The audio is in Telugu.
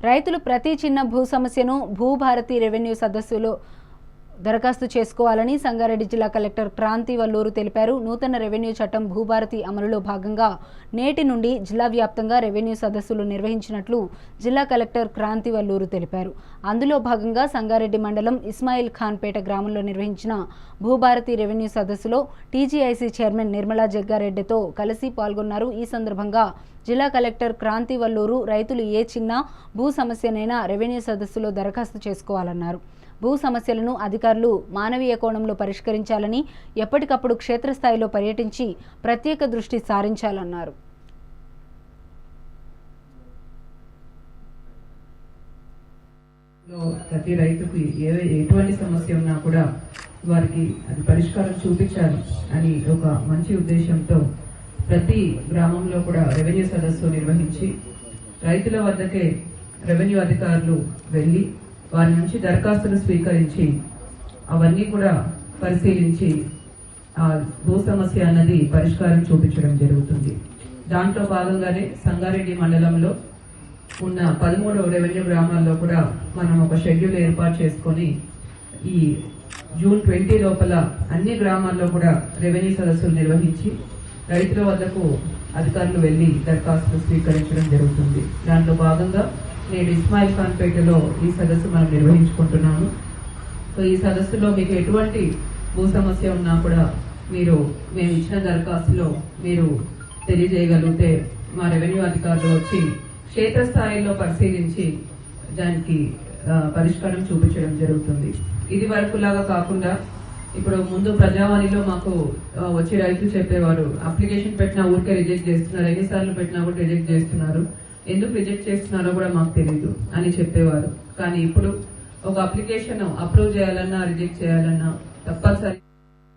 రైతులు ప్రతి చిన్న భూ సమస్యను భూభారతి రెవెన్యూ సదస్సులో దరఖాస్తు చేసుకోవాలని సంగారెడ్డి జిల్లా కలెక్టర్ క్రాంతి వల్లూరు తెలిపారు. నూతన రెవెన్యూ చట్టం భూభారతి అమలులో భాగంగా నేటి నుండి జిల్లా వ్యాప్తంగా రెవెన్యూ సదస్సులు నిర్వహించినట్లు జిల్లా కలెక్టర్ క్రాంతి వల్లూరు తెలిపారు. అందులో భాగంగా సంగారెడ్డి మండలం ఇస్మాయిల్ ఖాన్పేట గ్రామంలో నిర్వహించిన భూభారతి రెవెన్యూ సదస్సులో టీజీఐసీ చైర్మన్ నిర్మలా జగ్గారెడ్డితో కలిసి పాల్గొన్నారు. ఈ సందర్భంగా జిల్లా కలెక్టర్ క్రాంతి వల్లూరు రైతులు ఏ చిన్న భూ సమస్యనైనా రెవెన్యూ సదస్సులో దరఖాస్తు చేసుకోవాలన్నారు. భూ సమస్యలను అధికారులు మానవీయ కోణంలో పరిష్కరించాలని ఎప్పటికప్పుడు క్షేత్రస్థాయిలో పర్యటించి ప్రత్యేక దృష్టి సారించాలన్నారు. ప్రతి రైతుకి ఏ ఎటువంటి సమస్య ఉన్నా కూడా వారికి అది పరిష్కారం చూపించాలి అని ఒక మంచి ఉద్దేశంతో ప్రతి గ్రామంలో కూడా రెవెన్యూ సదస్సు నిర్వహించి రైతుల వద్దకే రెవెన్యూ అధికారులు వెళ్ళి వారి నుంచి దరఖాస్తులు స్వీకరించి అవన్నీ కూడా పరిశీలించి ఆ భూ సమస్య అన్నది పరిష్కారం చూపించడం జరుగుతుంది. దాంట్లో భాగంగానే సంగారెడ్డి మండలంలో ఉన్న పదమూడు రెవెన్యూ గ్రామాల్లో కూడా మనం ఒక షెడ్యూల్ ఏర్పాటు చేసుకొని ఈ జూన్ ట్వంటీ లోపల అన్ని గ్రామాల్లో కూడా రెవెన్యూ సదస్సులు నిర్వహించి రైతుల వద్దకు అధికారులు వెళ్ళి దరఖాస్తులు స్వీకరించడం జరుగుతుంది. దాంట్లో భాగంగా నేడు ఇస్మాయిల్ ఖాన్పేటలో ఈ సదస్సు మనం నిర్వహించుకుంటున్నాము. సో ఈ సదస్సులో మీకు ఎటువంటి భూ సమస్య ఉన్నా కూడా మీరు మేము ఇచ్చిన దరఖాస్తులో మీరు తెలియజేయగలిగితే మా రెవెన్యూ అధికారులు వచ్చి క్షేత్రస్థాయిలో పరిశీలించి దానికి పరిష్కారం చూపించడం జరుగుతుంది. ఇది వరకు లాగా కాకుండా ఇప్పుడు ముందు ప్రజావాణిలో మాకు వచ్చే వచ్చి రైతులు చెప్పేవారు అప్లికేషన్ పెట్టినా ఊరికే రిజెక్ట్ చేస్తున్నారు ఎన్నిసార్లు పెట్టినా కూడా రిజెక్ట్ చేస్తున్నారు. ఎందుకు రిజెక్ట్ చేస్తున్నారో కూడా మాకు తెలియదు అని చెప్పేవారు. కానీ ఇప్పుడు ఒక అప్లికేషన్ అప్రూవ్ చేయాలన్నా రిజెక్ట్ చేయాలన్నా తప్పనిసరి